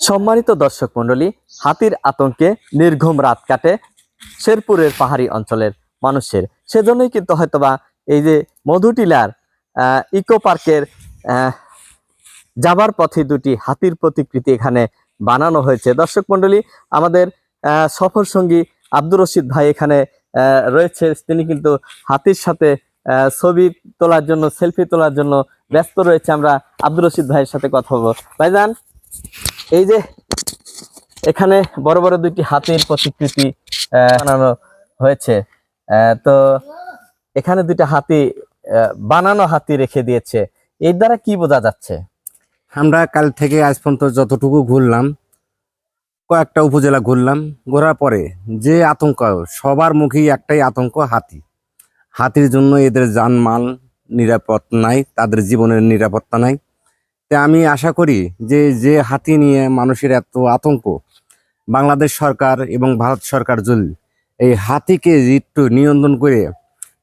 সম্মানিত দর্শক মণ্ডলী, হাতির আতঙ্কে নির্ঘুম রাত কাটে শেরপুরের পাহাড়ি অঞ্চলের মানুষের। সেজন্যই কিন্তু হয়তোবা এই যে মধুটিলার ইকো পার্কের যাবার পথে দুটি হাতির প্রতিকৃতি এখানে বানানো হয়েছে। দর্শক মণ্ডলী, আমাদের সফর সঙ্গী আব্দুর রশিদ ভাই এখানে রয়েছে। তিনি কিন্তু হাতির সাথে ছবি তোলার জন্য, সেলফি তোলার জন্য ব্যস্ত রয়েছে। আমরা আব্দুর রশিদ ভাইয়ের সাথে কথা বলব। ভাইজান এই যে এখানে বড় বড় দুইটি হাতির প্রতিকৃতি বানানো হয়েছে। তো এখানে দুইটা হাতি বানানো হাতি রেখে দিয়েছে। এর দ্বারা কি বোঝা যাচ্ছে? আমরা কাল থেকে আজ পর্যন্ত যতটুকু ঘুরলাম, কয়েকটা উপজেলা ঘুরলাম, ঘোরার পরে যে আতঙ্ক, সবার মুখেই একটাই আতঙ্ক, হাতি। হাতির জন্য এদের জানমাল নিরাপদ নাই, তাদের জীবনের নিরাপত্তা নাই। আমি আশা করি যে যে হাতি নিয়ে মানুষের এত আতঙ্ক, বাংলাদেশ সরকার এবং ভারত সরকার যদি এই হাতিকে একটু নিয়ন্ত্রণ করে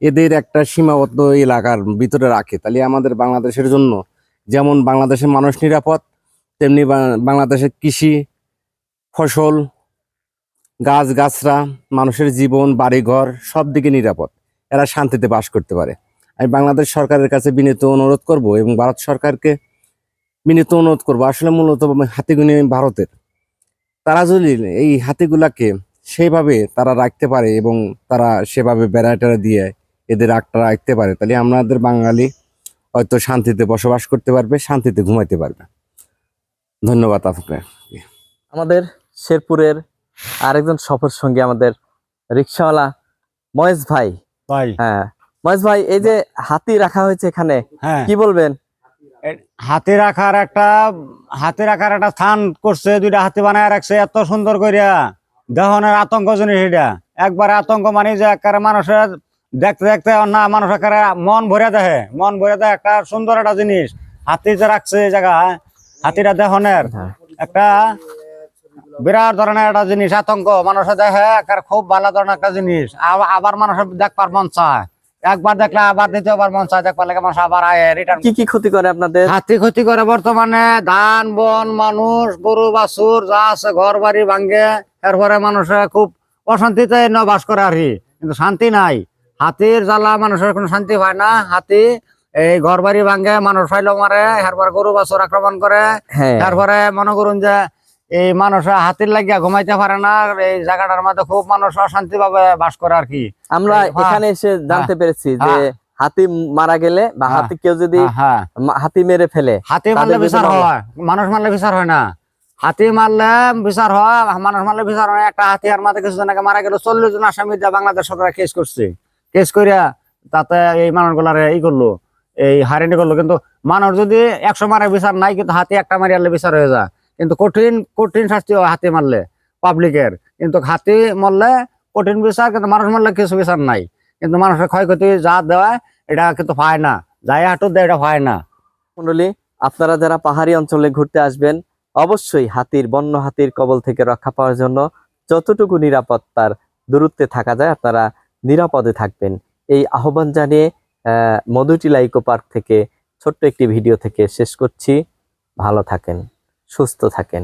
এদের একটা সীমাবদ্ধ এলাকার ভিতরে রাখে, তাহলে আমাদের বাংলাদেশের জন্য যেমন বাংলাদেশের মানুষ নিরাপদ, তেমনি বাংলাদেশের কৃষি, ফসল গাছ গাছরা মানুষের জীবন, বাড়িঘর সব দিকে নিরাপদ। এরা শান্তিতে বাস করতে পারে। আমি বাংলাদেশ সরকারের কাছে বিনীত অনুরোধ করব এবং ভারত সরকারকে বিনীত অনুরোধ করব। আসলে মূলত হাতিগুনি ভারতের। তারা যদি এই হাতিগুলাকে সেইভাবে তারা রাখতে পারে এবং তারা সেভাবে বেড়া টেড়া দিয়ে এদের আটটা রাখতে পারে তাহলে আমাদের বাঙালি হয়তো শান্তিতে বসবাস করতে পারবে শান্তিতে ঘুমাইতে পারবে। ধন্যবাদ আপনাকে। আমাদের শেরপুরের আরেকজন সফর সঙ্গী আমাদের রিক্সাওয়ালা মহেশ ভাই। ভাই। হ্যাঁ। মহেশ ভাই এই যে হাতি রাখা হয়েছে এখানে হ্যাঁ। কি বলবেন? হাতি রাখার একটা হাতি রাখার একটা স্থান করছে দুইটা হাতি বানায় রাখছে এত সুন্দর করিয়া দেহনের আতঙ্ক জিনিস এটা একবারে আতঙ্ক মানে যে একেবারে মানুষের দেখতে দেখতে না মানুষ একেবারে মন ভরে দেখে। মন ভরে দেয় একটা সুন্দর একটা জিনিস। হাতি যে রাখছে এই জায়গায় হাতিটা দেহনের হ্যাঁ। একটা বিরাট ধরনের একটা জিনিস আতঙ্ক। মানুষে দেখে একেবারে খুব ভালো ধরনের একটা জিনিস। আব- আবার মানুষের দেখবার মন চায়। একবার দেখলে আবার দ্বিতীয়বার মন চায় দেখবার লাগে মানুষ আবার আয় রিটার্ন কি কি ক্ষতি করে আপনাদের? হাতি ক্ষতি করে বর্তমানে ধান বন মানুষ গরু বাছুর যা আছে ঘর বাড়ি ভাঙ্গে এরপরে মানুষের খুব অশান্তিতে বাস করে আর কিন্তু শান্তি নাই। হাতির জ্বালা মানুষের কোনো শান্তি হয় না। হাতি এই ঘর বাড়ি ভাঙ্গে মানুষ ফাইল মারে এরপরে গরু বাছুর আক্রমণ করে। হ্যাঁ। তারপরে মনে করুন যে এই মানুষ হাতির লাগিয়া ঘুমাইতে পারে না এই জায়গাটার মধ্যে খুব মানুষ অশান্তি ভাবে বাস করে আর কি। আমরা হ্যাঁ, এখানে এসে জানতে পেরেছি যে হ্যাঁ। হাতি মারা গেলে বা হ্যাঁ। হাতি কেউ যদি হ্যাঁ, হ্যাঁ। হাতি মেরে ফেলে হাতি মারলে বিচার হয় মানুষ মারলে বিচার হয় না। হাতি মারলে বিচার হয় মানুষ মারলে বিচার হয় না। একটা হাতি আর মাথা কিছু জনকে মারা গেল চল্লিশ জন আসামি যা বাংলাদেশ সরকার কেস করছে। কেস করিয়া তাতে এই মানুষগুলারে ই করল এই হারিনি করল। কিন্তু মানুষ যদি একশো মারে বিচার নাই কিন্তু হাতি একটা মারিয়ালে বিচার হয়ে যায়। কিন্তু কঠিন কঠিন শাস্তি হাতি মারলে পাবলিকের কিন্তু হাতি মারলে কঠিন বিচার, কিন্তু মানুষ মারলে কিছু বিচার নাই। কিন্তু মানুষের ক্ষয়ক্ষতি যা দেওয়ায় এটা কিন্তু হয় না। যাই হাঁটু দেয়, এটা হয় না। মন্ডলী, আপনারা যারা পাহাড়ি অঞ্চলে ঘুরতে আসবেন, অবশ্যই হাতির, বন্য হাতির কবল থেকে রক্ষা পাওয়ার জন্য যতটুকু নিরাপত্তার দূরত্বে থাকা যায়, আপনারা নিরাপদে থাকবেন। এই আহ্বান জানিয়ে মধুটিলা ইকো পার্ক থেকে ছোট্ট একটি ভিডিও থেকে শেষ করছি। ভালো থাকেন। সুস্থ থাকেন।